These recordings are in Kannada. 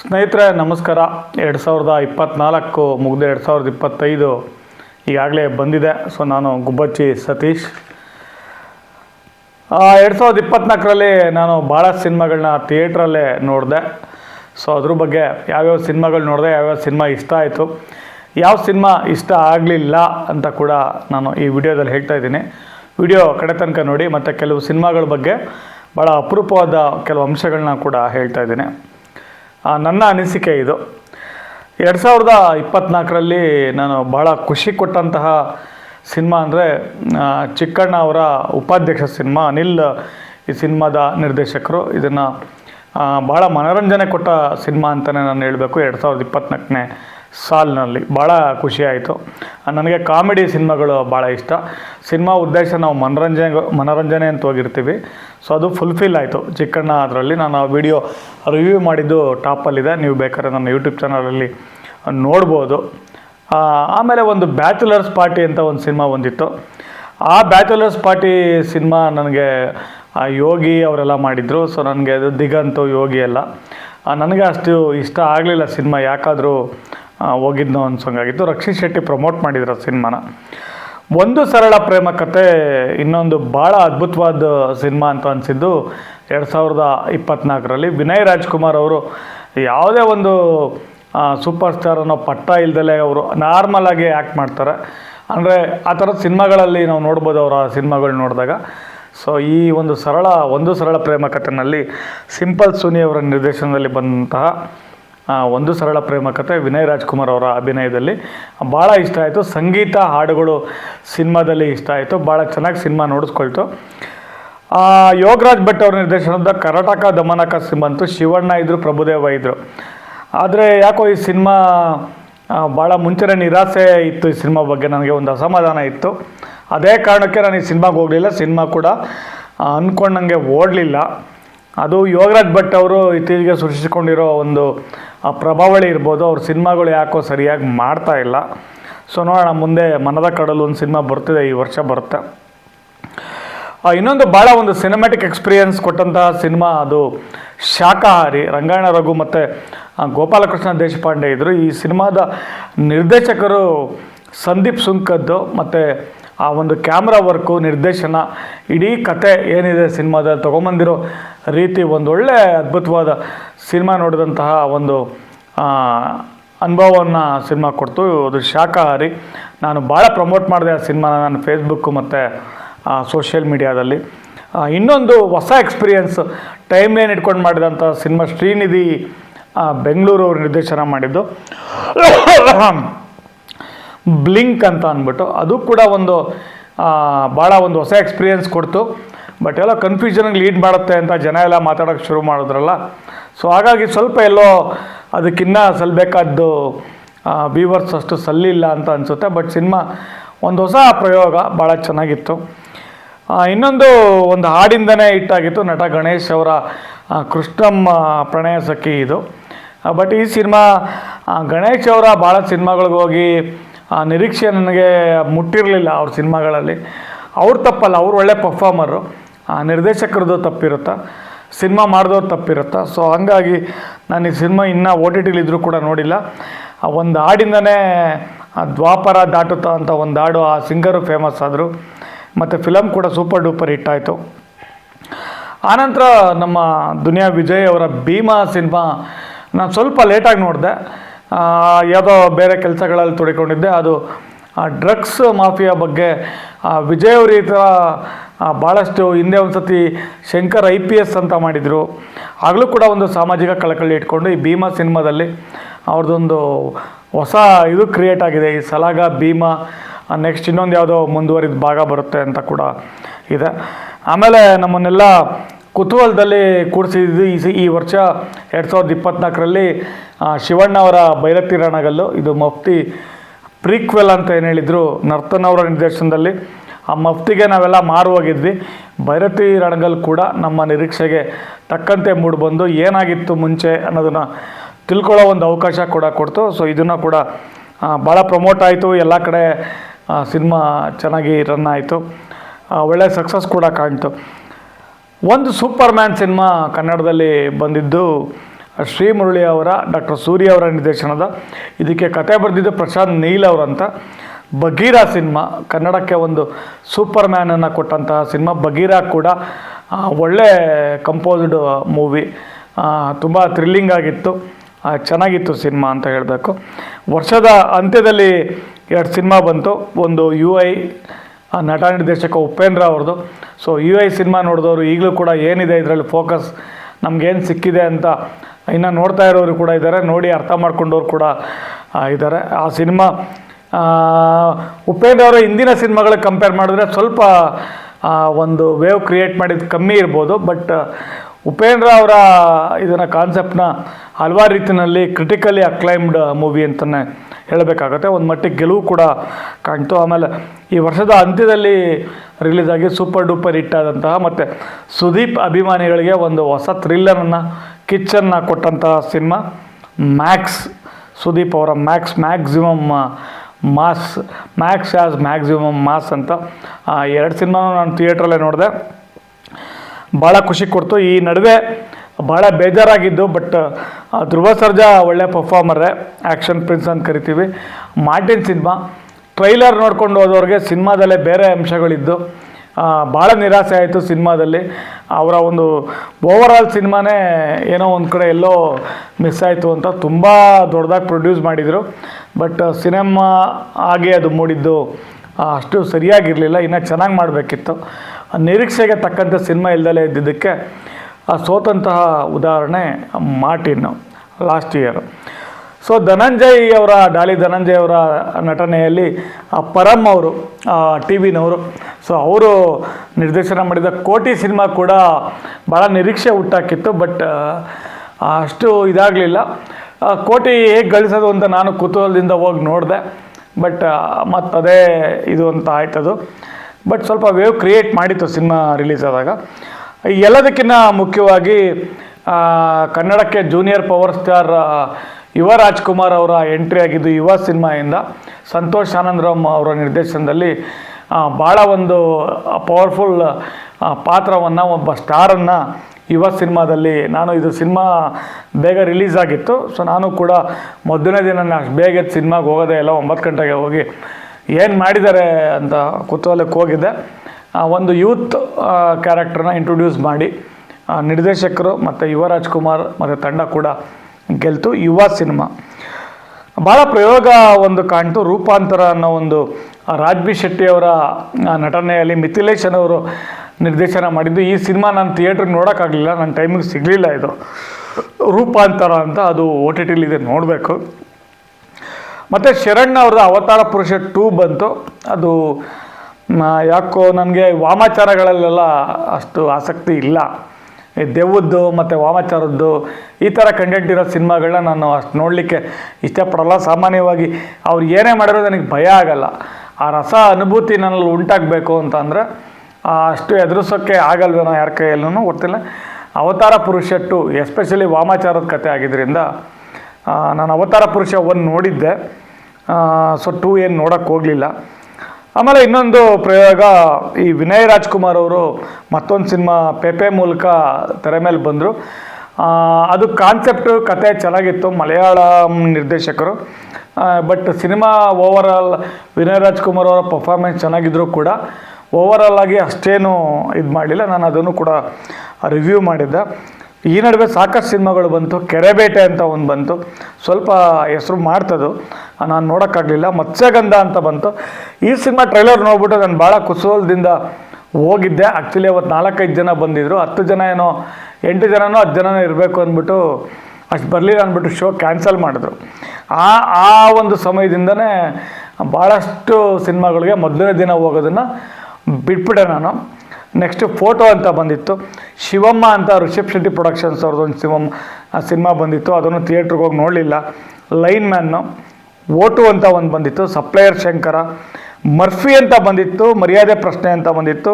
ಸ್ನೇಹಿತರೆ, ನಮಸ್ಕಾರ. ಎರಡು ಸಾವಿರದ ಇಪ್ಪತ್ತ್ನಾಲ್ಕು ಮುಗ್ದು ಎರಡು ಸಾವಿರದ ಇಪ್ಪತ್ತೈದು ಈಗಾಗಲೇ ಬಂದಿದೆ. ಸೊ, ನಾನು ಗುಬ್ಬಚ್ಚಿ ಸತೀಶ್. ಎರಡು ಸಾವಿರದ ಇಪ್ಪತ್ತ್ನಾಲ್ಕರಲ್ಲಿ ನಾನು ಭಾಳ ಸಿನಿಮಾಗಳನ್ನ ಥಿಯೇಟ್ರಲ್ಲೇ ನೋಡಿದೆ. ಸೊ, ಅದ್ರ ಬಗ್ಗೆ ಯಾವ್ಯಾವ ಸಿನಿಮಾಗಳು ನೋಡಿದೆ, ಯಾವ್ಯಾವ ಸಿನಿಮಾ ಇಷ್ಟ ಆಯಿತು, ಯಾವ ಸಿನಿಮಾ ಇಷ್ಟ ಆಗಲಿಲ್ಲ ಅಂತ ಕೂಡ ನಾನು ಈ ವಿಡಿಯೋದಲ್ಲಿ ಹೇಳ್ತಾ ಇದ್ದೀನಿ. ವಿಡಿಯೋ ಕಡೆ ತನಕ ನೋಡಿ, ಮತ್ತು ಕೆಲವು ಸಿನಿಮಾಗಳ ಬಗ್ಗೆ ಭಾಳ ಅಪರೂಪವಾದ ಕೆಲವು ಅಂಶಗಳನ್ನ ಕೂಡ ಹೇಳ್ತಾ ಇದ್ದೀನಿ. ನನ್ನ ಅನಿಸಿಕೆ ಇದು. ಎರಡು ಸಾವಿರದ ಇಪ್ಪತ್ತ್ನಾಲ್ಕರಲ್ಲಿ ನಾನು ಭಾಳ ಖುಷಿ ಕೊಟ್ಟಂತಹ ಸಿನಿಮಾ ಅಂದರೆ ಚಿಕ್ಕಣ್ಣ ಅವರ ಉಪಾಧ್ಯಕ್ಷ ಸಿನಿಮಾ, ಅನಿಲ್ ಈ ಸಿನಿಮಾದ ನಿರ್ದೇಶಕರು. ಇದನ್ನು ಭಾಳ ಮನೋರಂಜನೆ ಕೊಟ್ಟ ಸಿನಿಮಾ ಅಂತಲೇ ನಾನು ಹೇಳಬೇಕು. ಎರಡು ಸಾವಿರದ ಇಪ್ಪತ್ತ್ನಾಲ್ಕನೇ ಸಾಲಿನಲ್ಲಿ. ಭಾಳ ಆಯಿತು. ನನಗೆ ಕಾಮಿಡಿ ಸಿನಿಮಾಗಳು ಭಾಳ ಇಷ್ಟ. ಸಿನಿಮಾ ಉದ್ದೇಶ ನಾವು ಮನರಂಜನೆ, ಮನೋರಂಜನೆ ಅಂತ ಹೋಗಿರ್ತೀವಿ. ಸೊ, ಅದು ಫುಲ್ಫಿಲ್ ಆಯಿತು. ಚಿಕ್ಕಣ್ಣ ಅದರಲ್ಲಿ ನಾನು ಆ ವಿಡಿಯೋ ರಿವ್ಯೂ ಮಾಡಿದ್ದು ಟಾಪಲ್ಲಿದೆ ನೀವು ಬೇಕಾದ್ರೆ ನನ್ನ ಯೂಟ್ಯೂಬ್ ಚಾನಲಲ್ಲಿ ನೋಡ್ಬೋದು. ಆಮೇಲೆ ಒಂದು ಬ್ಯಾಚುಲರ್ಸ್ ಪಾರ್ಟಿ ಅಂತ ಒಂದು ಸಿನಿಮಾ ಬಂದಿತ್ತು. ಆ ಬ್ಯಾಚುಲರ್ಸ್ ಪಾರ್ಟಿ ಸಿನಿಮಾ ನನಗೆ ಯೋಗಿ ಅವರೆಲ್ಲ ಮಾಡಿದರು. ಸೊ, ನನಗೆ ಅದು ದಿಗಂತು ಯೋಗಿ ಎಲ್ಲ ನನಗೆ ಅಷ್ಟು ಇಷ್ಟ ಆಗಲಿಲ್ಲ ಸಿನಿಮಾ. ಯಾಕಾದರೂ ಹೋಗಿದ್ನೋ ಆಗಿತ್ತು ರಕ್ಷಿತ್ ಶೆಟ್ಟಿ ಪ್ರಮೋಟ್ ಮಾಡಿದ್ರು ಸಿನಿಮಾನ. ಒಂದು ಸರಳ ಪ್ರೇಮ ಕತೆ, ಇನ್ನೊಂದು ಭಾಳ ಅದ್ಭುತವಾದ ಸಿನಿಮಾ ಅಂತ ಅನಿಸಿದ್ದು ಎರಡು ಸಾವಿರದ ಇಪ್ಪತ್ತ್ನಾಲ್ಕರಲ್ಲಿ ವಿನಯ್ ರಾಜ್ಕುಮಾರ್ ಅವರು ಯಾವುದೇ ಒಂದು ಸೂಪರ್ ಸ್ಟಾರ್ ಅನ್ನೋ ಪಟ್ಟ ಇಲ್ದಲೇ ಅವರು ನಾರ್ಮಲ್ ಆಗಿ ಆ್ಯಕ್ಟ್ ಮಾಡ್ತಾರೆ. ಅಂದರೆ ಆ ಥರದ ಸಿನಿಮಾಗಳಲ್ಲಿ ನಾವು ನೋಡ್ಬೋದು ಅವರ ಸಿನಿಮಾಗಳು ನೋಡಿದಾಗ. ಸೊ ಈ ಒಂದು ಸರಳ ಒಂದು ಸರಳ ಪ್ರೇಮ ಕಥೆನಲ್ಲಿ ಸಿಂಪಲ್ ಸುನಿ ಅವರ ನಿರ್ದೇಶನದಲ್ಲಿ ಬಂದಂತಹ ಒಂದು ಸರಳ ಪ್ರೇಮ ಕಥೆ ವಿನಯ್ ರಾಜ್ಕುಮಾರ್ ಅವರ ಅಭಿನಯದಲ್ಲಿ. ಭಾಳ ಇಷ್ಟ ಆಯಿತು. ಸಂಗೀತ, ಹಾಡುಗಳು ಸಿನಿಮಾದಲ್ಲಿ ಇಷ್ಟ ಆಯಿತು. ಭಾಳ ಚೆನ್ನಾಗಿ ಸಿನಿಮಾ ನೋಡಿಸ್ಕೊಳ್ತು. ಯೋಗರಾಜ್ ಭಟ್ ಅವ್ರ ನಿರ್ದೇಶನದ ಕರ್ನಾಟಕ ದಮನಕ ಬಂತು ಶಿವಣ್ಣ ಇದ್ದರು ಪ್ರಭುದೇವ ಇದ್ದರು ಆದರೆ ಯಾಕೋ ಈ ಸಿನಿಮಾ ಭಾಳ ಮುಂಚೆನೇ ನಿರಾಸೆ ಇತ್ತು ಈ ಸಿನಿಮಾ ಬಗ್ಗೆ. ನನಗೆ ಒಂದು ಅಸಮಾಧಾನ ಇತ್ತು. ಅದೇ ಕಾರಣಕ್ಕೆ ನಾನು ಈ ಸಿನಿಮಾಗೆ ಹೋಗಲಿಲ್ಲ. ಸಿನಿಮಾ ಕೂಡ ಅಂದ್ಕೊಂಡಂಗೆ ಓಡಲಿಲ್ಲ. ಅದು ಯೋಗರಾಜ್ ಭಟ್ ಅವರು ಇತ್ತೀಚೆಗೆ ಸೃಷ್ಟಿಸಿಕೊಂಡಿರೋ ಒಂದು ಆ, ಪ್ರಭಾವಳಿ ಇರ್ಬೋದು ಅವ್ರ ಸಿನಿಮಾಗಳು ಯಾಕೋ ಸರಿಯಾಗಿ ಮಾಡ್ತಾ ಇಲ್ಲ. ಸೊ ನೋಡೋಣ ಮುಂದೆ ಮನದ ಕಡಲು ಒಂದು ಸಿನಿಮಾ ಬರ್ತಿದೆ ಈ ವರ್ಷ ಬರುತ್ತೆ. ಇನ್ನೊಂದು ಭಾಳ ಒಂದು ಸಿನಿಮ್ಯಾಟಿಕ್ ಎಕ್ಸ್ಪೀರಿಯನ್ಸ್ ಕೊಟ್ಟಂತಹ ಸಿನಿಮಾ ಅದು ಶಾಖಾಹಾರಿ ರಂಗಾಯಣ ರಘು ಮತ್ತು ಗೋಪಾಲಕೃಷ್ಣ ದೇಶಪಾಂಡೆ ಇದ್ದರು ಈ ಸಿನಿಮಾದ ನಿರ್ದೇಶಕರು ಸಂದೀಪ್ ಸುಂಕದ್ದು ಮತ್ತು ಆ ಒಂದು ಕ್ಯಾಮ್ರಾ ವರ್ಕು ನಿರ್ದೇಶನ ಇಡೀ ಕತೆ ಏನಿದೆ ಸಿನಿಮಾದಲ್ಲಿ ತೊಗೊಂಬಂದಿರೋ ರೀತಿ ಒಂದು ಒಳ್ಳೆ ಅದ್ಭುತವಾದ ಸಿನಿಮಾ ನೋಡಿದಂತಹ ಒಂದು ಅನುಭವವನ್ನು ಸಿನಿಮಾ ಕೊಡ್ತು. ಅದು ಶಾಖಾಹಾರಿ. ನಾನು ಭಾಳ ಪ್ರಮೋಟ್ ಮಾಡಿದೆ ಆ ಸಿನಿಮಾನ ನಾನು ಫೇಸ್ಬುಕ್ಕು ಮತ್ತು ಸೋಷಿಯಲ್ ಮೀಡಿಯಾದಲ್ಲಿ ಇನ್ನೊಂದು ಹೊಸ ಎಕ್ಸ್ಪೀರಿಯನ್ಸ್ ಟೈಮ್ ಲೈನ್ ಇಟ್ಕೊಂಡು ಮಾಡಿದಂಥ ಸಿನಿಮಾ ಶ್ರೀನಿಧಿ ಬೆಂಗಳೂರು ಅವರು ನಿರ್ದೇಶನ ಮಾಡಿದ್ದು. ಬ್ಲಿಂಕ್ ಅಂತ ಅಂದ್ಬಿಟ್ಟು. ಅದು ಕೂಡ ಒಂದು ಭಾಳ ಒಂದು ಹೊಸ ಎಕ್ಸ್ಪೀರಿಯನ್ಸ್ ಕೊಡ್ತು. ಬಟ್ ಎಲ್ಲ ಕನ್ಫ್ಯೂಷನ್ಗೆ ಲೀಡ್ ಮಾಡುತ್ತೆ ಅಂತ ಜನ ಎಲ್ಲ ಮಾತಾಡೋಕ್ಕೆ ಶುರು ಮಾಡಿದ್ರಲ್ಲ. ಸೊ ಹಾಗಾಗಿ ಸ್ವಲ್ಪ ಎಲ್ಲೋ ಅದಕ್ಕಿನ್ನ ಸಲ್ಲಬೇಕಾದ್ದು ವ್ಯೂವರ್ಸ್ ಅಷ್ಟು ಸಲ್ಲಿಲ್ಲ ಅಂತ ಅನಿಸುತ್ತೆ. ಬಟ್ ಸಿನಿಮಾ ಒಂದು ಹೊಸ ಪ್ರಯೋಗ ಭಾಳ ಚೆನ್ನಾಗಿತ್ತು. ಇನ್ನೊಂದು ಒಂದು ಹಾಡಿಂದನೇ ಹಿಟ್ಟಾಗಿತ್ತು ನಟ ಗಣೇಶ್ ಅವರ ಕೃಷ್ಣಮ್ಮ ಪ್ರಣಯ ಸಖಿ ಇದು ಬಟ್ ಈ ಸಿನಿಮಾ ಗಣೇಶ್ ಅವರ ಭಾಳ ಸಿನಿಮಾಗಳಿಗೆ ಹೋಗಿ ನಿರೀಕ್ಷೆ ನನಗೆ ಮುಟ್ಟಿರಲಿಲ್ಲ ಅವ್ರ ಸಿನಿಮಾಗಳಲ್ಲಿ ಅವ್ರು ತಪ್ಪಲ್ಲ, ಅವ್ರು ಒಳ್ಳೆ ಪರ್ಫಾರ್ಮರು ನಿರ್ದೇಶಕರದ್ದು ತಪ್ಪಿರುತ್ತಾ? ಸಿನಿಮಾ ಮಾಡಿದವ್ರು ತಪ್ಪಿರುತ್ತಾ? ಸೊ ಹಂಗಾಗಿ ನಾನು ಈ ಸಿನಿಮಾ ಇನ್ನೂ ಓ ಟಿ ಟಿಲಿದ್ರೂ ಕೂಡ ನೋಡಿಲ್ಲ. ಆ ಒಂದು ಹಾಡಿಂದನೇ ಆ ದ್ವಾಪರ ದಾಟುತ್ತಾ ಅಂತ ಒಂದು ಹಾಡು ಆ ಸಿಂಗರು ಫೇಮಸ್ ಆದರು. ಮತ್ತು ಫಿಲಮ್ ಕೂಡ ಸೂಪರ್ ಡೂಪರ್ ಹಿಟ್ ಆಯಿತು. ಆನಂತರ ನಮ್ಮ ದುನಿಯಾ ವಿಜಯ್ ಅವರ ಭೀಮಾ ಸಿನಿಮಾ ನಾನು ಸ್ವಲ್ಪ ಲೇಟಾಗಿ ನೋಡಿದೆ. ಆ, ಯಾವುದೋ ಬೇರೆ ಕೆಲಸಗಳಲ್ಲಿ ತೊಡಿಕೊಂಡಿದ್ದೆ. ಅದು ಡ್ರಗ್ಸ್ ಮಾಫಿಯಾ ಬಗ್ಗೆ ಆ, ವಿಜಯ್ ಅವರು ಈ ಥರ ಭಾಳಷ್ಟು ಹಿಂದೆ ಒಂದು ಸತಿ ಶಂಕರ್ ಐ ಪಿ ಎಸ್ ಅಂತ ಮಾಡಿದರು. ಆಗಲೂ ಕೂಡ ಒಂದು ಸಾಮಾಜಿಕ ಕಳಕಳಿ ಇಟ್ಕೊಂಡು ಈ ಭೀಮಾ ಸಿನಿಮಾದಲ್ಲಿ ಅವ್ರದ್ದೊಂದು ಹೊಸ ಇದು ಕ್ರಿಯೇಟ್ ಆಗಿದೆ. ಈ ಸಲಾಗ ಭೀಮಾ ನೆಕ್ಸ್ಟ್ ಇನ್ನೊಂದು ಯಾವುದೋ ಮುಂದುವರಿದ ಭಾಗ ಬರುತ್ತೆ ಅಂತ ಕೂಡ ಇದೆ. ಆಮೇಲೆ ನಮ್ಮನ್ನೆಲ್ಲ ಕುತೂಹಲದಲ್ಲಿ ಕೂಡಿಸಿದ್ದು ಈ ಈ ವರ್ಷ ಎರಡು ಸಾವಿರದ ಇಪ್ಪತ್ತ್ನಾಲ್ಕರಲ್ಲಿ ಶಿವಣ್ಣ ಅವರ ಬೈರತಿ ರಣಗಲ್ಲು ಇದು ಮಫ್ತಿ ಪ್ರೀಕ್ವೆಲ್ ಅಂತ ಏನು ಹೇಳಿದರು, ನರ್ತನ್ ಅವರ ನಿರ್ದೇಶನದಲ್ಲಿ, ಆ ಮಫ್ತಿಗೆ ನಾವೆಲ್ಲ ಮಾರು ಹೋಗಿದ್ವಿ. ಭೈರತಿ ರಣಗಲ್ ಕೂಡ ನಮ್ಮ ನಿರೀಕ್ಷೆಗೆ ತಕ್ಕಂತೆ ಮೂಡಿಬಂದು ಏನಾಗಿತ್ತು ಮುಂಚೆ ಅನ್ನೋದನ್ನು ತಿಳ್ಕೊಳ್ಳೋ ಒಂದು ಅವಕಾಶ ಕೂಡ ಕೊಡ್ತು. ಸೊ ಇದನ್ನು ಕೂಡ ಭಾಳ ಪ್ರಮೋಟ್ ಆಯಿತು. ಎಲ್ಲ ಕಡೆ ಸಿನಿಮಾ ಚೆನ್ನಾಗಿ ರನ್ ಆಯಿತು. ಒಳ್ಳೆ ಸಕ್ಸಸ್ ಕೂಡ ಕಾಣ್ತು. ಒಂದು ಸೂಪರ್ ಮ್ಯಾನ್ ಸಿನಿಮಾ ಕನ್ನಡದಲ್ಲಿ ಬಂದಿದ್ದು ಶ್ರೀ ಮುರಳಿ ಅವರ, ಡಾಕ್ಟರ್ ಸೂರ್ಯ ಅವರ ನಿರ್ದೇಶನದ. ಇದಕ್ಕೆ ಕತೆ ಬರೆದಿದ್ದು ಪ್ರಶಾಂತ್ ನೀಲ್ ಅವರಂತ. ಬಗೀರಾ ಸಿನಿಮಾ, ಕನ್ನಡಕ್ಕೆ ಒಂದು ಸೂಪರ್ ಮ್ಯಾನನ್ನು ಕೊಟ್ಟಂತಹ ಸಿನಿಮಾ. ಬಗೀರಾ ಕೂಡ ಒಳ್ಳೆ ಕಂಪೋಸ್ಡ್ ಮೂವಿ ತುಂಬ ಥ್ರಿಲ್ಲಿಂಗ್ ಆಗಿತ್ತು. ಚೆನ್ನಾಗಿತ್ತು ಸಿನಿಮಾ ಅಂತ ಹೇಳಬೇಕು. ವರ್ಷದ ಅಂತ್ಯದಲ್ಲಿ ಎರಡು ಸಿನಿಮಾ ಬಂತು. ಒಂದು ಯು ಐ ನಟ ನಿರ್ದೇಶಕ ಉಪೇಂದ್ರ ಅವ್ರದ್ದು. ಸೊ ಯು ಐ ಸಿನಿಮಾ ನೋಡಿದವರು ಈಗಲೂ ಕೂಡ ಏನಿದೆ ಇದರಲ್ಲಿ ಫೋಕಸ್ ನಮಗೇನು ಸಿಕ್ಕಿದೆ ಅಂತ ಇನ್ನು ನೋಡ್ತಾ ಇರೋರು ಕೂಡ ಇದ್ದಾರೆ ನೋಡಿ ಅರ್ಥ ಮಾಡ್ಕೊಂಡವ್ರು ಕೂಡ ಇದ್ದಾರೆ ಆ ಸಿನಿಮಾ ಉಪೇಂದ್ರ ಅವರ ಹಿಂದಿನ ಸಿನಿಮಾಗಳಿಗೆ ಕಂಪೇರ್ ಮಾಡಿದ್ರೆ ಸ್ವಲ್ಪ ಒಂದು ವೇವ್ ಕ್ರಿಯೇಟ್ ಮಾಡಿದ್ದು ಕಮ್ಮಿ ಇರ್ಬೋದು ಬಟ್ ಉಪೇಂದ್ರ ಅವರ ಇದನ್ನು ಕಾನ್ಸೆಪ್ಟ್ನ ಹಲವಾರು ರೀತಿಯಲ್ಲಿ ಕ್ರಿಟಿಕಲಿ ಅಕ್ಲೈಮ್ಡ್ ಮೂವಿ ಅಂತಲೇ ಹೇಳಬೇಕಾಗತ್ತೆ. ಒಂದು ಮಟ್ಟಿಗೆ ಗೆಲುವು ಕೂಡ ಕಾಣ್ತು. ಆಮೇಲೆ ಈ ವರ್ಷದ ಅಂತ್ಯದಲ್ಲಿ ರಿಲೀಸ್ ಆಗಿ ಸೂಪರ್ ಡೂಪರ್ ಹಿಟ್ ಆದಂತಹ ಮತ್ತು ಸುದೀಪ್ ಅಭಿಮಾನಿಗಳಿಗೆ ಒಂದು ಹೊಸ ಥ್ರಿಲ್ಲರನ್ನು ಕಿಚ್ಚನ್ನು ಕೊಟ್ಟಂತಹ ಸಿನಿಮಾ. ಮ್ಯಾಕ್ಸ್ ಸುದೀಪ್ ಅವರ Max maximum mass Max as maximum mass ಅಂತ. ಎರಡು ಸಿನಿಮಾನು ನಾನು ಥಿಯೇಟ್ರಲ್ಲೇ ನೋಡಿದೆ. ಭಾಳ ಖುಷಿ ಕೊಡ್ತು. ಈ ನಡುವೆ ಭಾಳ ಬೇಜಾರಾಗಿದ್ದು ಬಟ್ ಧ್ರುವ ಸರ್ಜಾ ಒಳ್ಳೆ ಪರ್ಫಾರ್ಮರೇ ಆ್ಯಕ್ಷನ್ ಪ್ರಿನ್ಸ್ ಅಂತ ಕರಿತೀವಿ. ಮಾರ್ಟಿನ್ ಸಿನಿಮಾ ಟ್ರೈಲರ್ ನೋಡ್ಕೊಂಡು ಹೋದವ್ರಿಗೆ ಸಿನಿಮಾದಲ್ಲೇ ಬೇರೆ ಅಂಶಗಳಿದ್ದು. ಭಾಳ ನಿರಾಸೆ ಆಯಿತು ಸಿನಿಮಾದಲ್ಲಿ. ಅವರ ಒಂದು ಓವರಾಲ್ ಸಿನಿಮಾನೇ ಏನೋ ಒಂದು ಕಡೆ ಎಲ್ಲೋ ಮಿಸ್ ಆಯಿತು ಅಂತ ತುಂಬ ದೊಡ್ಡದಾಗಿ ಪ್ರೊಡ್ಯೂಸ್ ಮಾಡಿದರು. ಬಟ್ ಸಿನಿಮಾ ಆಗಿ ಅದು ಮೂಡಿದ್ದು ಅಷ್ಟು ಸರಿಯಾಗಿರಲಿಲ್ಲ. ಇನ್ನು ಚೆನ್ನಾಗಿ ಮಾಡಬೇಕಿತ್ತು. ನಿರೀಕ್ಷೆಗೆ ತಕ್ಕಂಥ ಸಿನಿಮಾ ಇಲ್ದಲೇ ಇದ್ದಿದ್ದಕ್ಕೆ ಸೋತಂತಹ ಉದಾಹರಣೆ Martin last year. So Dhananjay ಅವರ, ಡಾಲಿ ಧನಂಜಯ್ ಅವರ ನಟನೆಯಲ್ಲಿ ಪರಮ್ ಅವರು ಟಿ ವಿನವರು ಸೊ ಅವರು ನಿರ್ದೇಶನ ಮಾಡಿದ ಕೋಟಿ ಸಿನಿಮಾ ಕೂಡ ಭಾಳ ನಿರೀಕ್ಷೆ ಹುಟ್ಟಾಕಿತ್ತು, ಬಟ್ ಅಷ್ಟು ಇದಾಗಲಿಲ್ಲ. ಕೋಟಿ ಹೇಗೆ ಗಳಿಸೋದು ಅಂತ ನಾನು ಕುತೂಹಲದಿಂದ ಹೋಗಿ ನೋಡಿದೆ, ಬಟ್ ಮತ್ತು ಅದೇ ಇದು ಅಂತ ಆಯ್ತದು. ಬಟ್ ಸ್ವಲ್ಪ ವೇವ್ ಕ್ರಿಯೇಟ್ ಮಾಡಿತ್ತು ಸಿನಿಮಾ ರಿಲೀಸ್ ಆದಾಗ. ಎಲ್ಲದಕ್ಕಿಂತ ಮುಖ್ಯವಾಗಿ ಕನ್ನಡಕ್ಕೆ ಜೂನಿಯರ್ ಪವರ್ ಸ್ಟಾರ್ ಯುವ ರಾಜ್ಕುಮಾರ್ ಅವರ ಎಂಟ್ರಿ ಆಗಿದ್ದು ಯುವ ಸಿನಿಮಾಯಿಂದ ಸಂತೋಷ್ ಆನಂದರಾಮ್ ಅವರ ನಿರ್ದೇಶನದಲ್ಲಿ ಭಾಳ ಒಂದು ಪವರ್ಫುಲ್ ಪಾತ್ರವನ್ನು, ಒಬ್ಬ ಸ್ಟಾರನ್ನು ಯುವ ಸಿನಿಮಾದಲ್ಲಿ ನಾನು ಇದು ಸಿನಿಮಾ ಬೇಗ ರಿಲೀಸ್ ಆಗಿತ್ತು. ಸೊ ನಾನು ಕೂಡ ಮೊದಲನೇ ದಿನ ಅಷ್ಟು ಬೇಗ ಸಿನಿಮಾಗೆ ಹೋಗೋದೇ ಇಲ್ಲ, ಒಂಬತ್ತು ಗಂಟೆಗೆ ಹೋಗಿ ಏನು ಮಾಡಿದ್ದಾರೆ ಅಂತ ಕುತೂಹಲಕ್ಕೆ ಹೋಗಿದ್ದೆ. ಒಂದು ಯೂತ್ ಕ್ಯಾರೆಕ್ಟರ್ನ ಇಂಟ್ರೊಡ್ಯೂಸ್ ಮಾಡಿ ನಿರ್ದೇಶಕರು ಮತ್ತು ಯುವ ರಾಜ್ಕುಮಾರ್ ಮತ್ತು ತಂಡ ಕೂಡ ಗೆಲ್ತು ಯುವ ಸಿನಿಮಾ. ಭಾಳ ಪ್ರಯೋಗ ಒಂದು ಕಾಣ್ತು. ರೂಪಾಂತರ ಅನ್ನೋ ಒಂದು ರಾಜ್ಬಿ ರಾಜ್ ಬಿ ಶೆಟ್ಟಿ ಅವರ ಆ, ನಟನೆಯಲ್ಲಿ ಮಿಥಿಲೇಶನ್ ಅವರು ನಿರ್ದೇಶನ ಮಾಡಿದ್ದು. ಈ ಸಿನಿಮಾ ನಾನು ಥಿಯೇಟ್ರಿಗೆ ನೋಡೋಕ್ಕಾಗಲಿಲ್ಲ. ನನ್ನ ಟೈಮಿಗೆ ಸಿಗಲಿಲ್ಲ ಇದು. ರೂಪಾಂತರ ಅಂತ ಅದು ಓ ಟಿ ಟಿಲಿದೆ ನೋಡಬೇಕು. ಮತ್ತು ಶರಣ್ ಅವ್ರದ್ದು ಅವತಾರ ಪುರುಷ ಟೂ ಬಂತು. ಅದು ಯಾಕೋ ನನಗೆ ವಾಮಾಚಾರಗಳಲ್ಲೆಲ್ಲ ಅಷ್ಟು ಆಸಕ್ತಿ ಇಲ್ಲ. ದೆವ್ವದ್ದು ಮತ್ತು ವಾಮಾಚಾರದ್ದು ಈ ಥರ ಕಂಟೆಂಟ್ ಇರೋ ಸಿನಿಮಾಗಳನ್ನ ನಾನು ಅಷ್ಟು ನೋಡಲಿಕ್ಕೆ ಇಷ್ಟಪಡಲ್ಲ. ಸಾಮಾನ್ಯವಾಗಿ ಅವ್ರು ಏನೇ ಮಾಡಿರೋ ನನಗೆ ಭಯ ಆಗಲ್ಲ. ಆ ರಸ ಅನುಭೂತಿ ನನ್ನಲ್ಲಿ ಉಂಟಾಗಬೇಕು ಅಂತಂದರೆ ಅಷ್ಟು ಎದುರಿಸೋಕ್ಕೆ ಆಗಲ್ವೇನೋ ಯಾರ ಕೈಯಲ್ಲೂ ಗೊತ್ತಿಲ್ಲ. ಅವತಾರ ಪುರುಷ ಟು ಎಸ್ಪೆಷಲಿ ವಾಮಾಚಾರದ ಕತೆ ಆಗಿದ್ದರಿಂದ ನಾನು ಅವತಾರ ಪುರುಷ ಒನ್ ನೋಡಿದ್ದೆ. ಸೊ ಟೂ ಏನು ನೋಡೋಕ್ಕೆ ಹೋಗಲಿಲ್ಲ. ಆಮೇಲೆ ಇನ್ನೊಂದು ಪ್ರಯೋಗ, ಈ ವಿನಯ್ ರಾಜ್ಕುಮಾರ್ ಅವರು ಮತ್ತೊಂದು ಸಿನಿಮಾ ಪೇಪೆ ಮೂಲಕ ತೆರೆ ಮೇಲೆ ಬಂದರು. ಅದು ಕಾನ್ಸೆಪ್ಟು ಕತೆ ಚೆನ್ನಾಗಿತ್ತು, ಮಲಯಾಳಂ ನಿರ್ದೇಶಕರು. But cinema overall Vinay Rajkumar ಅವರ ಪರ್ಫಾರ್ಮೆನ್ಸ್ ಚೆನ್ನಾಗಿದ್ದರೂ ಕೂಡ. ಓವರಾಲ್ ಆಗಿ ಅಷ್ಟೇನು ಇದು ಮಾಡಲಿಲ್ಲ, ನಾನು ಅದನ್ನು ಕೂಡ ರಿವ್ಯೂ ಮಾಡಿದ್ದೆ. ಈ ನಡುವೆ ಸಾಕಷ್ಟು ಸಿನಿಮಾಗಳು ಬಂತು, ಕೆರೆಬೇಟೆ ಅಂತ ಒಂದು ಬಂತು. ಸ್ವಲ್ಪ ಹೆಸರು ಮಾಡ್ತದು. ನಾನು ನೋಡೋಕ್ಕಾಗಲಿಲ್ಲ, ಮತ್ಸ್ಯಗಂಧ ಅಂತ ಬಂತು. ಈ ಸಿನಿಮಾ ಟ್ರೈಲರ್ ನೋಡ್ಬಿಟ್ಟು ನಾನು ಭಾಳ ಕುತೂಹಲದಿಂದ ಹೋಗಿದ್ದೆ. ಆ್ಯಕ್ಚುಲಿ ಅವತ್ತು ನಾಲ್ಕೈದು ಜನ ಬಂದಿದ್ದರು ಹತ್ತು ಜನ ಏನೋ, ಎಂಟು ಜನನೋ, ಹತ್ತು ಜನನೋ ಇರಬೇಕು ಅಂದ್ಬಿಟ್ಟು, ಅಷ್ಟು ಬರಲಿಲ್ಲ ಅಂದ್ಬಿಟ್ಟು ಶೋ ಕ್ಯಾನ್ಸಲ್ ಮಾಡಿದ್ರು. ಆ ಆ ಒಂದು ಸಮಯದಿಂದನೇ ಭಾಳಷ್ಟು ಸಿನಿಮಾಗಳಿಗೆ ಮೊದಲನೇ ದಿನ ಹೋಗೋದನ್ನು ಬಿಟ್ಬಿಟ್ಟೆ ನಾನು. ನೆಕ್ಸ್ಟ್ ಫೋಟೋ ಅಂತ ಬಂದಿತ್ತು. ಶಿವಮ್ಮ ಅಂತ ರಿಷಬ್ ಶೆಟ್ಟಿ ಪ್ರೊಡಕ್ಷನ್ಸ್ ಅವ್ರದ್ದು ಒಂದು ಶಿವಮ್ಮ ಆ ಸಿನಿಮಾ ಬಂದಿತ್ತು. ಅದನ್ನು ಥಿಯೇಟ್ರಿಗೆ ಹೋಗಿ ನೋಡಲಿಲ್ಲ. ಲೈನ್ ಮ್ಯಾನು ಓಟು ಅಂತ ಒಂದು ಬಂದಿತ್ತು. ಸಪ್ಲೈಯರ್ ಶಂಕರ ಮರ್ಫಿ ಅಂತ ಬಂದಿತ್ತು. ಮರ್ಯಾದೆ ಪ್ರಶ್ನೆ ಅಂತ ಬಂದಿತ್ತು.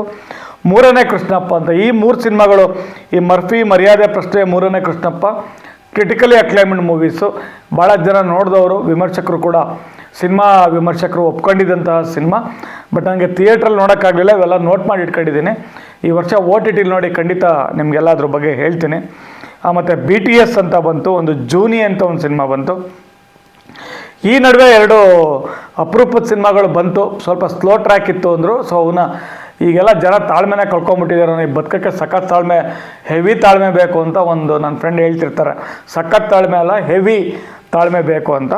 ಮೂರನೇ ಕೃಷ್ಣಪ್ಪ ಅಂತ. ಈ ಮೂರು ಸಿನಿಮಾಗಳು, ಈ ಮರ್ಫಿ ಮರ್ಯಾದೆ ಪ್ರಶ್ನೆ, ಮೂರನೇ ಕೃಷ್ಣಪ್ಪ ಕ್ರಿಟಿಕಲಿ ಅಕ್ಲೈಮೆಂಟ್ ಮೂವೀಸು ಭಾಳ ಜನ ನೋಡಿದವರು, ವಿಮರ್ಶಕರು ಕೂಡ. ಸಿನಿಮಾ ವಿಮರ್ಶಕರು ಒಪ್ಕೊಂಡಿದ್ದಂತಹ ಸಿನಿಮಾ, ಬಟ್ ನನಗೆ ಥಿಯೇಟ್ರಲ್ಲಿ ನೋಡೋಕ್ಕಾಗಲಿಲ್ಲ, ಇವೆಲ್ಲ ನೋಟ್ ಮಾಡಿ ಇಟ್ಕೊಂಡಿದ್ದೀನಿ. ಈ ವರ್ಷ ಓ ಟಿ ಟಿಲಿ ನೋಡಿ ಖಂಡಿತ ನಿಮಗೆಲ್ಲ ಅದ್ರ ಬಗ್ಗೆ ಹೇಳ್ತೀನಿ. ಮತ್ತು ಬಿ ಟಿ ಎಸ್ ಅಂತ ಬಂತು, ಒಂದು ಜೂನಿ ಅಂತ ಒಂದು ಸಿನಿಮಾ ಬಂತು. ಈ ನಡುವೆ ಎರಡು ಅಪರೂಪದ ಸಿನಿಮಾಗಳು ಬಂತು, ಸ್ವಲ್ಪ ಸ್ಲೋ ಟ್ರ್ಯಾಕ್ ಇತ್ತು ಅಂದರು ಸೊ ಅವನ್ನ ಈಗೆಲ್ಲ ಜನ ತಾಳ್ಮೆನೇ ಕಳ್ಕೊಂಬಿಟ್ಟಿದ್ದಾರೆ ನನಗೆ ಬದುಕಕ್ಕೆ ಸಖತ್ ತಾಳ್ಮೆ ಹೆವಿ ತಾಳ್ಮೆ ಬೇಕು ಅಂತ ಒಂದು ನನ್ನ ಫ್ರೆಂಡ್ ಹೇಳ್ತಿರ್ತಾರೆ. ಸಖತ್ ತಾಳ್ಮೆ ಅಲ್ಲ ಹೆವಿ ತಾಳ್ಮೆ ಬೇಕು ಅಂತ.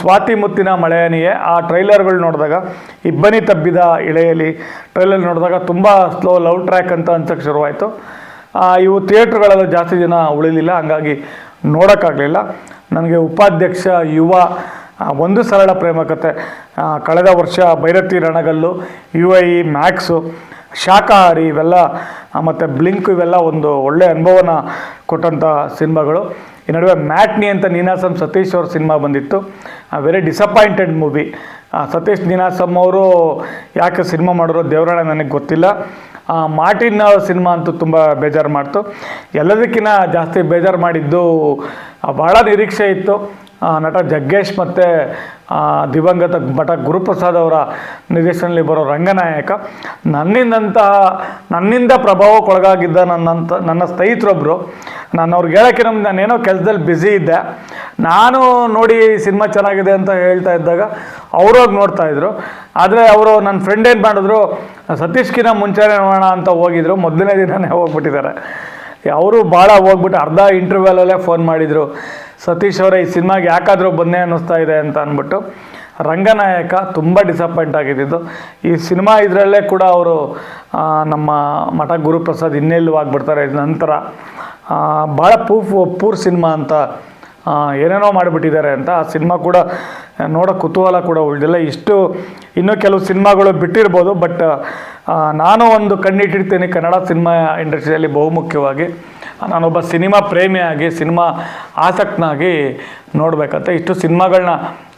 ಸ್ವಾತಿ ಮುತ್ತಿನ ಮಳೆಯನಿಗೆ ಆ ಟ್ರೈಲರ್ಗಳು ನೋಡಿದಾಗ ಇಬ್ಬನಿ ತಬ್ಬಿದ ಇಳೆಯಲ್ಲಿ ಟ್ರೈಲರ್ ನೋಡಿದಾಗ ತುಂಬ ಸ್ಲೋ ಲವ್ ಟ್ರ್ಯಾಕ್ ಅಂತ ಅನ್ಸಕ್ಕೆ ಶುರುವಾಯಿತು. ಇವು ಥಿಯೇಟ್ರ್ಗಳೆಲ್ಲ ಜಾಸ್ತಿ ಜನ ಉಳಿಲಿಲ್ಲ, ಹಂಗಾಗಿ ನೋಡೋಕ್ಕಾಗಲಿಲ್ಲ. ನನಗೆ ಉಪಾಧ್ಯಕ್ಷ, ಯುವ ಒಂದು ಸರಳ ಪ್ರೇಮ ಕಥೆ ಕಳೆದ ವರ್ಷ Bhairathi Ranagallu U I Max, Shakhahari ಇವೆಲ್ಲ ಮತ್ತು ಬ್ಲಿಂಕ್ ಇವೆಲ್ಲ ಒಂದು ಒಳ್ಳೆಯ ಅನುಭವನ ಕೊಟ್ಟಂಥ ಸಿನಿಮಾಗಳು. ಈ ನಡುವೆ ಮ್ಯಾಟ್ನಿ ಅಂತ ನೀನಾಸಂ ಸತೀಶ್ ಅವ್ರ ಸಿನಿಮಾ ಬಂದಿತ್ತು. Very disappointed movie Satish Ninasam ಅವರು ಯಾಕೆ ಸಿನಿಮಾ ಮಾಡಿರೋ ದೇವರಾಣ ನನಗೆ ಗೊತ್ತಿಲ್ಲ. ಆ, ಮಾರ್ಟಿನ್ ಸಿನಿಮಾ ಅಂತೂ ತುಂಬ ಬೇಜಾರು ಮಾಡ್ತು. ಎಲ್ಲದಕ್ಕಿಂತ ಜಾಸ್ತಿ ಬೇಜಾರು ಮಾಡಿದ್ದು ಆ, ಭಾಳ ನಿರೀಕ್ಷೆ ಇತ್ತು. ಆ, ನಟ ಜಗ್ಗೇಶ್ ಮತ್ತು ದಿವಂಗತ ಭಟ ಗುರುಪ್ರಸಾದ್ ಅವರ ನಿರ್ದೇಶನದಲ್ಲಿ ಬರೋ ರಂಗನಾಯಕ ನನ್ನಿಂದಂತಹ ನನ್ನಿಂದ ಪ್ರಭಾವಕ್ಕೊಳಗಾಗಿದ್ದ ನನ್ನಂತ ನನ್ನ ಸ್ನೇಹಿತರೊಬ್ಬರು ನಾನು ಅವ್ರಿಗೆ ಹೇಳೋಕ್ಕೆ ನಮ್ಗೆ ನಾನೇನೋ ಕೆಲಸದಲ್ಲಿ ಬ್ಯುಸಿ ಇದ್ದೆ. ನಾನು ನೋಡಿ ಸಿನಿಮಾ ಚೆನ್ನಾಗಿದೆ ಅಂತ ಹೇಳ್ತಾ ಇದ್ದಾಗ ಅವ್ರೋಗಿ ನೋಡ್ತಾಯಿದ್ರು ಆದರೆ ಅವರು ನನ್ನ ಫ್ರೆಂಡ್ ಏನು ಮಾಡಿದ್ರು, ಸತೀಶ್ಕಿನ ಮುಂಚೆನೇ ನೋಡೋಣ ಅಂತ ಹೋಗಿದ್ರು. ಮೊದಲನೇ ದಿನನೇ ಹೋಗ್ಬಿಟ್ಟಿದ್ದಾರೆ. ಅವರು ಭಾಳ ಹೋಗ್ಬಿಟ್ಟು ಅರ್ಧ ಇಂಟರ್ವ್ಯೂಲಲ್ಲೇ ಫೋನ್ ಮಾಡಿದರು. ಸತೀಶ್ ಅವರೇ, ಈ ಸಿನಿಮಾಗೆ ಯಾಕಾದರೂ ಬಂದೇ ಅನ್ನಿಸ್ತಾ ಇದೆ ಅಂತ ಅಂದ್ಬಿಟ್ಟು ರಂಗನಾಯಕ ತುಂಬ ಡಿಸಪಾಯಿಂಟ್ ಆಗಿದ್ದಿದ್ದು ಈ ಸಿನಿಮಾ ಇದರಲ್ಲೇ ಕೂಡ ಅವರು ನಮ್ಮ ಮಠ ಗುರುಪ್ರಸಾದ್ ಇನ್ನೆಲ್ಲೂ ಆಗಿಬಿಡ್ತಾರೆ. ಇದ್ ನಂತರ ಭಾಳ ಪೂಫ್ ಪೂರ್ ಸಿನಿಮಾ ಅಂತ ಏನೇನೋ ಮಾಡಿಬಿಟ್ಟಿದ್ದಾರೆ ಅಂತ. ಆ ಸಿನಿಮಾ ಕೂಡ ನೋಡೋ ಕುತೂಹಲ ಕೂಡ ಉಳಿದಿಲ್ಲ. ಇಷ್ಟು, ಇನ್ನೂ ಕೆಲವು ಸಿನಿಮಾಗಳು ಬಿಟ್ಟಿರ್ಬೋದು, ಬಟ್ ನಾನು ಒಂದು ಕಣ್ಣಿಟ್ಟಿರ್ತೀನಿ ಕನ್ನಡ ಸಿನಿಮಾ ಇಂಡಸ್ಟ್ರಿಯಲ್ಲಿ ಬಹುಮುಖ್ಯವಾಗಿ. ನಾನೊಬ್ಬ ಸಿನಿಮಾ ಪ್ರೇಮಿಯಾಗಿ, ಸಿನಿಮಾ ಆಸಕ್ತನಾಗಿ ನೋಡಬೇಕಂತ, ಇಷ್ಟು ಸಿನಿಮಾಗಳನ್ನ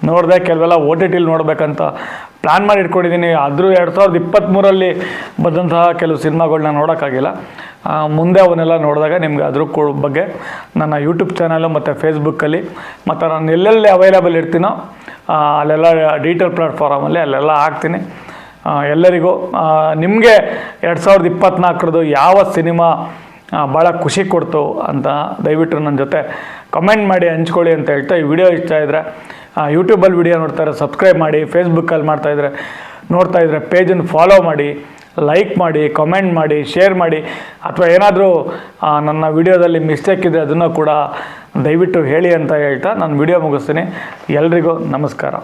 ನೋಡಿದೆ ಕೆಲವೆಲ್ಲ ಓ ಟಿ ಟಿಲಿ ನೋಡಬೇಕಂತ ಪ್ಲ್ಯಾನ್ ಮಾಡಿ ಇಟ್ಕೊಂಡಿದ್ದೀನಿ. ಆದರೂ ಎರಡು ಸಾವಿರದ ಇಪ್ಪತ್ತ್ಮೂರಲ್ಲಿ ಬಂದಂತಹ ಕೆಲವು ಸಿನಿಮಾಗಳನ್ನ ನೋಡೋಕ್ಕಾಗಿಲ್ಲ. ಮುಂದೆ ಅವನ್ನೆಲ್ಲ ನೋಡಿದಾಗ ನಿಮ್ಗೆ ಅದ್ರ ಬಗ್ಗೆ ನನ್ನ ಯೂಟ್ಯೂಬ್ ಚಾನಲು ಮತ್ತು ಫೇಸ್ಬುಕ್ಕಲ್ಲಿ ಮತ್ತು ನಾನು ಎಲ್ಲೆಲ್ಲಿ ಅವೈಲೇಬಲ್ ಇರ್ತೀನೋ ಅಲ್ಲೆಲ್ಲ ಡಿಜಿಟಲ್ ಪ್ಲಾಟ್ಫಾರಮಲ್ಲಿ ಅಲ್ಲೆಲ್ಲ ಹಾಕ್ತೀನಿ. ಎಲ್ಲರಿಗೂ ನಿಮಗೆ ಎರಡು ಸಾವಿರದ ಇಪ್ಪತ್ತ್ನಾಲ್ಕರದ್ದು ಯಾವ ಸಿನಿಮಾ ಭಾಳ ಖುಷಿ ಕೊಡ್ತು ಅಂತ ದಯವಿಟ್ಟು ನನ್ನ ಜೊತೆ. ಕಮೆಂಟ್ ಮಾಡಿ, ಹಂಚ್ಕೊಳ್ಳಿ ಅಂತ ಹೇಳ್ತಾ ಈ ವಿಡಿಯೋ ಇಷ್ಟ ಇದ್ದರೆ ಯೂಟ್ಯೂಬಲ್ಲಿ ವಿಡಿಯೋ ನೋಡ್ತಾರೆ ಸಬ್ಸ್ಕ್ರೈಬ್ ಮಾಡಿ ಫೇಸ್ಬುಕ್ಕಲ್ಲಿ ಮಾಡ್ತಾಯಿದ್ರೆ ನೋಡ್ತಾ ಇದ್ರೆ ಪೇಜನ್ನು ಫಾಲೋ ಮಾಡಿ ಲೈಕ್ ಮಾಡಿ ಕಮೆಂಟ್ ಮಾಡಿ ಶೇರ್ ಮಾಡಿ, ಅಥವಾ ಏನಾದರೂ ನನ್ನ ವಿಡಿಯೋದಲ್ಲಿ ಮಿಸ್ಟೇಕ್ ಇದ್ದರೆ ಅದನ್ನು ಕೂಡ ದಯವಿಟ್ಟು ಹೇಳಿ ಅಂತ ಹೇಳ್ತಾ ನಾನು ವಿಡಿಯೋ ಮುಗಿಸ್ತೀನಿ. ಎಲ್ರಿಗೂ ನಮಸ್ಕಾರ.